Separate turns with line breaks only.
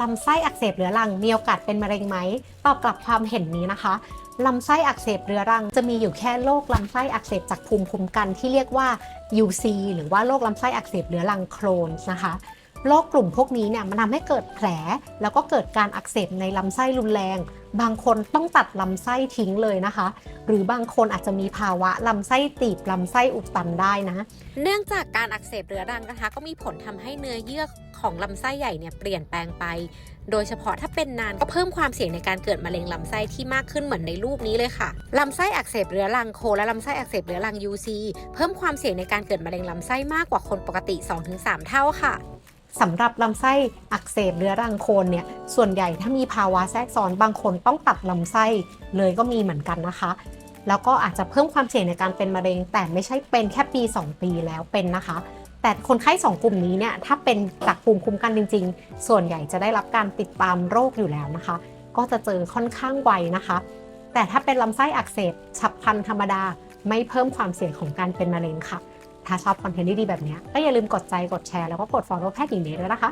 ลำไส้อักเสบเรื้อรังมีโอกาสเป็นมะเร็งไหมตอบกลับความเห็นนี้นะคะลำไส้อักเสบเรื้อรังจะมีอยู่แค่โรคลำไส้อักเสบจากภูมิคุ้มกันที่เรียกว่า UC หรือว่าโรคลำไส้อักเสบเรื้อรังโครนนะคะ โรคกลุ่มพวกนี้เนี่ยมันทำให้เกิดแผล แล้วก็เกิดการอักเสบในลำไส้รุนแรง บางคนต้องตัดลำไส้ทิ้งเลยนะคะ หรือบางคนอาจจะมีภาวะลำไส้ตีบลำไส้อุดตันได้นะ
เนื่องจากการอักเสบเรื้อรังนะคะ ก็มีผลทำให้เนื้อเยื่อของลำไส้ใหญ่เนี่ยเปลี่ยนแปลงไป โดยเฉพาะถ้าเป็นนานก็เพิ่มความเสี่ยงในการเกิดมะเร็งลำไส้ที่มากขึ้นเหมือนในรูปนี้เลยค่ะ ลำไส้อักเสบเรื้อรังโคและลำไส้อักเสบเรื้อรัง UC เพิ่มความเสี่ยงในการเกิดมะเร็งลำไส้มากกว่าคนปกติ 2-3 เท่าค่ะ
สำหรับลำไส้อักเสบเรื้อรังโคนเนี่ยส่วนใหญ่ถ้ามีภาวะแทรกซ้อนบางคนต้องตัดลำไส้เลยก็มีเหมือนกันนะคะ แล้วก็อาจจะเพิ่มความเสี่ยงในการเป็นมะเร็ง แต่ไม่ใช่เป็นแค่ปี 2 ปีแล้วเป็นนะคะ แต่คนไข้2กลุ่มนี้เนี่ยถ้าเป็นจากภูมิคุ้มกันจริง ๆ ส่วนใหญ่จะได้รับการติดตามโรคอยู่แล้วนะคะ ก็จะเจอค่อนข้างไวนะคะ แต่ถ้าเป็นลำไส้อักเสบฉับพลันธรรมดาไม่เพิ่มความเสี่ยงของการเป็นมะเร็งค่ะ ถ้าชอบคอนเทนต์ดีๆแบบนี้ก็อย่าลืมกดใจกดแชร์แล้วก็กด follow แพทย์หญิงเนยด้วยนะคะ